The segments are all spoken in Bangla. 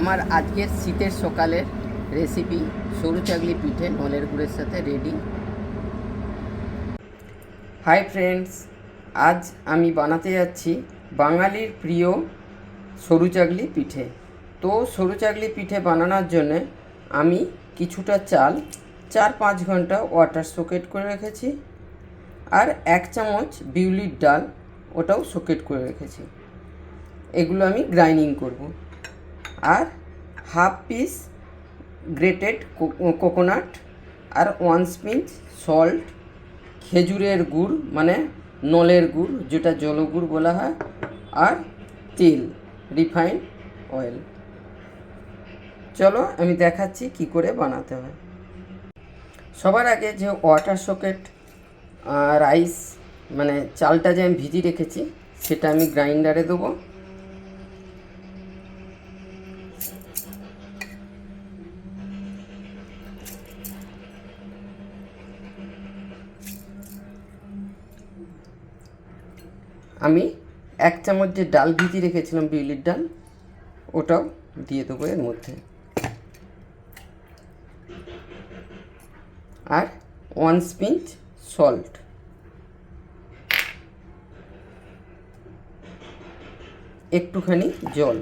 আমার আজকের শীতের সকালের রেসিপি সরু চাগলি পিঠে নলের গুড়ের সাথে রেডি হাই ফ্রেন্ডস আজ আমি বানাতে যাচ্ছি বাঙালির প্রিয় সরু চাগলি পিঠে। তো সরু চাগলি পিঠে বানানোর জন্য আমি কিছুটা চাল, চার পাঁচ ঘণ্টা ওয়াটার সকেট করে রেখেছি আর এক চামচ বিউলির ডাল ওটাও সকেট করে রেখেছি। এগুলো আমি গ্রাইন্ডিং করব। আর হাফ পিস গ্রেটেড কোকোনাট আর ওয়ান স্পিঞ্চ সল্ট, খেজুরের গুড় মানে নলের গুড়, যেটা জলগুড় বলা হয়, আর তেল রিফাইন অয়েল। চলো আমি দেখাচ্ছি কি করে বানাতে হয়। সবার আগে যে ওয়াটার সকেট রাইস মানে চালটা যে আমি ভিজিয়ে রেখেছি, সেটা আমি গ্রাইন্ডারে দেবো। আমি এক চামচ যে ডাল ভিজিয়ে রেখেছিলাম বিউলির ডাল, ওটাও দিয়ে দেবো এর মধ্যে। আর ওয়ান স্পিঞ্চ সল্ট একটুখানি জল।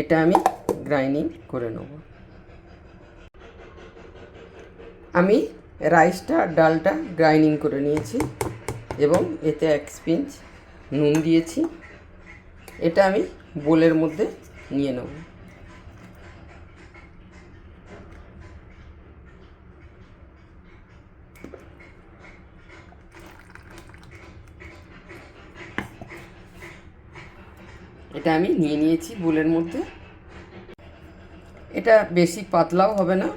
এটা আমি গ্রাইন্ডিং করে নেব। আমি রাইসটা, ডালটা গ্রাইন্ডিং করে নিয়েছি এবং এতে এক স্পিঞ্চ নুন দিয়েছি। এটা আমি বোলের মধ্যে নিয়ে নেব। এটা আমি নিয়ে নিয়েছি বোলের মধ্যে। এটা বেশি পাতলাও হবে না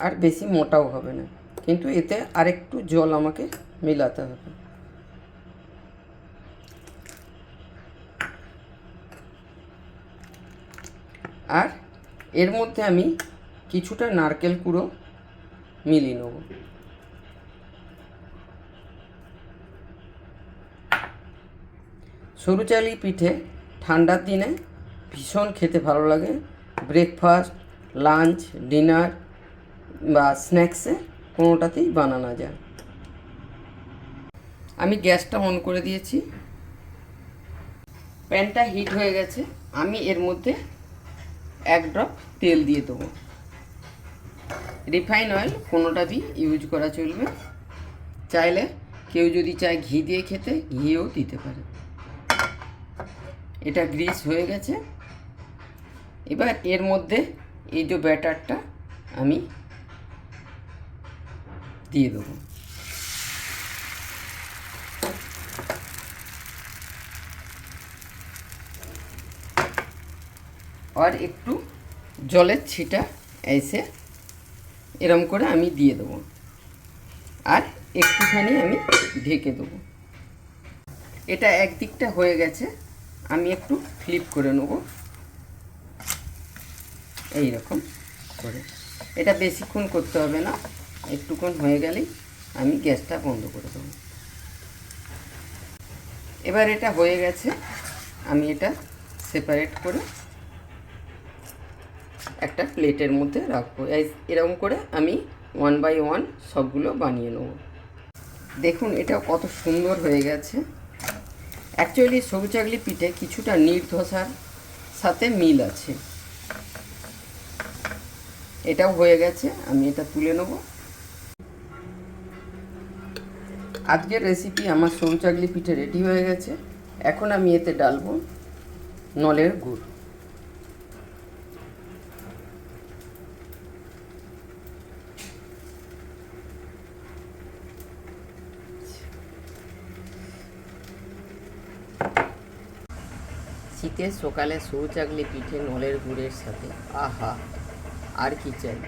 আর বেশি মোটাও হবে না। কিন্তু এতে আরেকটু জল আমাকে মেলাতে হবে। আর এর মধ্যে আমি কিছুটা নারকেল কুড়ো মিলিয়ে নেব। সরু চালি পিঠে ঠান্ডার দিনে ভীষণ খেতে ভালো লাগে। ব্রেকফাস্ট, লাঞ্চ, ডিনার বা স্ন্যাক্সে কোনোটাতেই বানানো যায়। আমি গ্যাসটা অন করে দিয়েছি। প্যানটা হিট হয়ে গেছে। আমি এর মধ্যে এক ড্রপ তেল দিয়ে দেবো। রিফাইন অয়েল কোনোটাতেই ইউজ করা চলবে। চাইলে কেউ যদি চায় ঘি দিয়ে খেতে, ঘিও দিতে পারে। এটা গ্রিস হয়ে গেছে। এবার এর মধ্যে এই যে ব্যাটারটা আমি দিয়ে দেবো। আর একটু জলের ছিটা এসে এরম করে আমি দিয়ে দেবো। আর একটুখানি আমি ঢেকে দেবো। এটা একদিকটা হয়ে গেছে, আমি একটু ফ্লিপ করে নেব। এই রকম করে। এটা বেশিক্ষণ করতে হবে না। একটুক্ষণ হয়ে গেলেই আমি গ্যাসটা বন্ধ করে দেবো। এবার এটা হয়ে গেছে, আমি এটা সেপারেট করে একটা প্লেটের মধ্যে রাখব। এই- এরকম করে আমি ওয়ান বাই ওয়ান সবগুলো বানিয়ে নেব। দেখুন এটা কত সুন্দর হয়ে গেছে। অ্যাকচুয়ালি সবু চাগলি পিঠে কিছুটা নির ধসার সাথে মিল আছে। এটাও হয়ে গেছে, আমি এটা তুলে নেব। আজকের রেসিপি আমার সরু পিঠে রেডি হয়ে গেছে। এখন আমি এতে ডালবো নলের গুড়। শীতের সকালে সরু পিঠে নলের গুড়ের সাথে, আহা, আর কি চাই?